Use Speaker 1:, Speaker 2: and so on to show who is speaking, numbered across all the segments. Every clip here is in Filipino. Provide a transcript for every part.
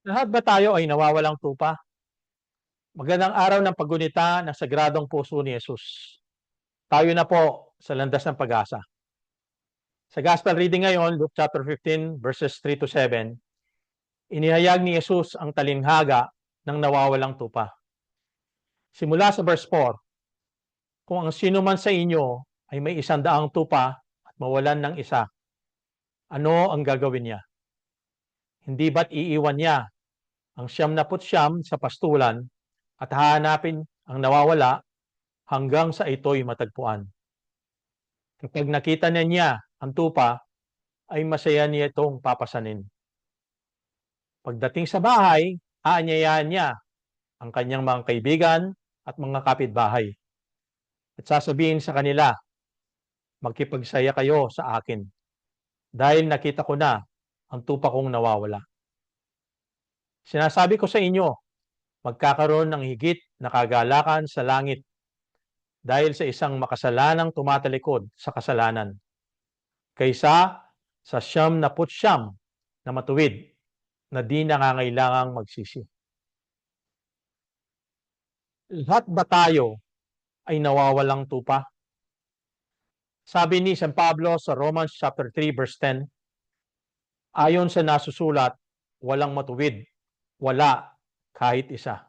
Speaker 1: Lahat ba tayo ay nawawalang tupa? Magandang araw ng paggunita ng sagradong puso ni Jesus. Tayo na po sa landas ng pag-asa. Sa gospel reading ngayon, Luke chapter 15 verses 3 to 7, inihayag ni Jesus ang talinghaga ng nawawalang tupa. Simula sa verse 4, kung ang sino man sa inyo ay may isang daang tupa at mawalan ng isa, ano ang gagawin niya? Hindi ba't iiwan niya ang siyam na siyam sa pastulan at hahanapin ang nawawala hanggang sa ito'y matagpuan. Kapag nakita na niya ang tupa, ay masaya niya itong papasanin. Pagdating sa bahay, aanyayahan niya ang kanyang mga kaibigan at mga kapitbahay. At sasabihin sa kanila, magkipagsaya kayo sa akin dahil nakita ko na ang tupa kong nawawala. Sinasabi ko sa inyo, magkakaroon ng higit na kagalakan sa langit dahil sa isang makasalanang tumatalikod sa kasalanan kaysa sa siyam na putsyam na matuwid na di nangangailangang magsisi. Lahat ba tayo ay nawawalang tupa? Sabi ni San Pablo sa Romans chapter 3 verse 10, ayon sa nasusulat, walang matuwid wala kahit isa.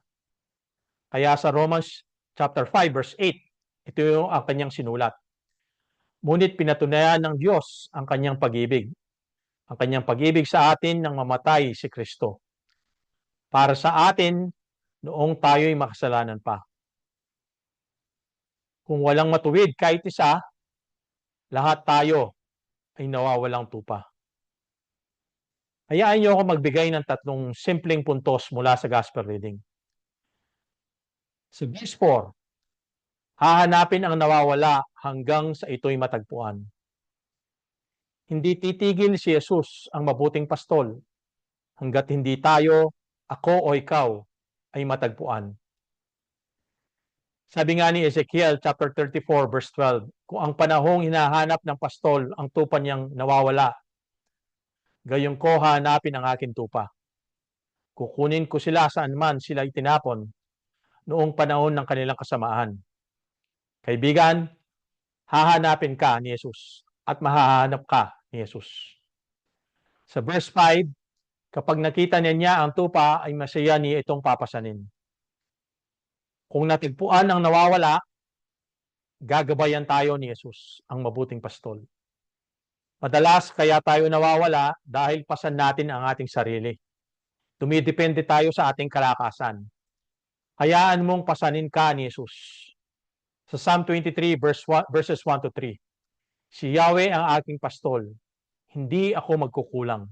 Speaker 1: Kaya sa Romans chapter 5 verse 8, ito yung ang kanyang sinulat. Ngunit pinatunayan ng Diyos ang kanyang pag-ibig. Ang kanyang pag-ibig sa atin nang mamatay si Kristo. Para sa atin noong tayo'y makasalanan pa. Kung walang matuwid kahit isa, lahat tayo ay nawawalang tupa. Hayaan niyo ako magbigay ng tatlong simpleng puntos mula sa gospel reading. Sa verse 4, hahanapin ang nawawala hanggang sa ito'y matagpuan. Hindi titigil si Jesus ang mabuting pastol hanggat hindi tayo, ako o ikaw, ay matagpuan. Sabi nga ni Ezekiel chapter 34 verse 12, kung ang panahong hinahanap ng pastol ang tupa niyang nawawala, Gayong ko hanapin ang aking tupa. Kukunin ko sila saan man sila itinapon noong panahon ng kanilang kasamaan. Kaibigan, hahanapin ka ni Jesus at mahahanap ka ni Jesus. Sa verse 5, kapag nakita niya niya ang tupa ay masaya niya itong papasanin. Kung natagpuan ang nawawala, gagabayan tayo ni Jesus, ang mabuting pastol. Madalas kaya tayo nawawala dahil pasan natin ang ating sarili. Tumidepende tayo sa ating kalakasan. Hayaan mong pasanin ka ni Jesus. Sa Psalm 23 verse 1, verses 1 to 3. Si Yahweh ang aking pastol. Hindi ako magkukulang.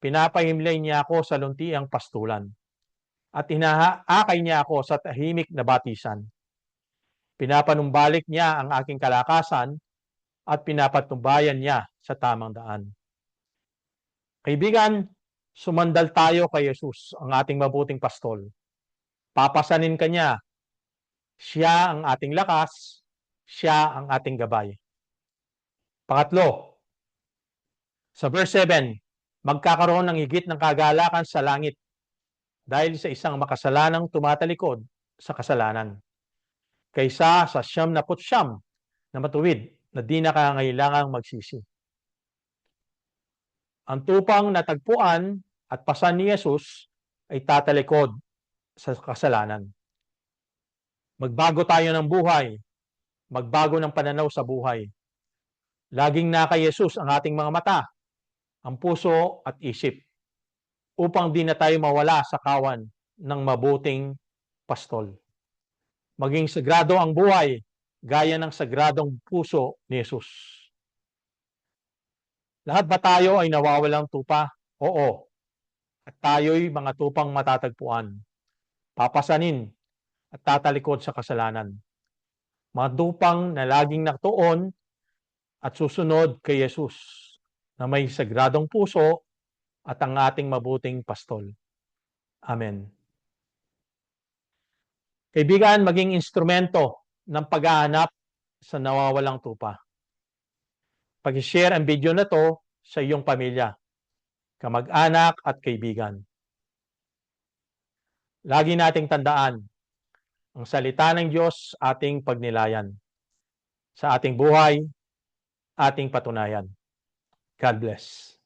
Speaker 1: Pinapahimlay niya ako sa luntiang pastulan. At inaakay niya ako sa tahimik na batisan. Pinapanumbalik niya ang aking kalakasan at pinapatubayan niya sa tamang daan. Kaibigan, sumandal tayo kay Jesus, ang ating mabuting pastol. Papasanin ka niya. Siya ang ating lakas, siya ang ating gabay. Pangatlo, sa verse 7, magkakaroon ng higit ng kagalakan sa langit dahil sa isang makasalanang tumatalikod sa kasalanan kaysa sa siyam na putsyam na matuwid na di nakangailangang magsisi. Ang tupang natagpuan at pasan ni Jesus ay tatalikod sa kasalanan. Magbago tayo ng buhay, magbago ng pananaw sa buhay. Laging naka Jesus ang ating mga mata, ang puso at isip, upang di na tayo mawala sa kawan ng mabuting pastol. Maging sagrado ang buhay gaya ng sagradong puso ni Jesus. Lahat ba tayo ay nawawalang tupa? Oo. At tayo'y mga tupang matatagpuan. Papasanin at tatalikod sa kasalanan. Mga tupang na laging naktuon at susunod kay Jesus na may sagradong puso at ang ating mabuting pastol. Amen. Kaibigan, maging instrumento ng paghahanap sa nawawalang tupa. Pag-share ang video na to sa iyong pamilya, kamag-anak at kaibigan. Lagi nating tandaan, ang salita ng Diyos ating pagnilayan. Sa ating buhay, ating patunayan. God bless.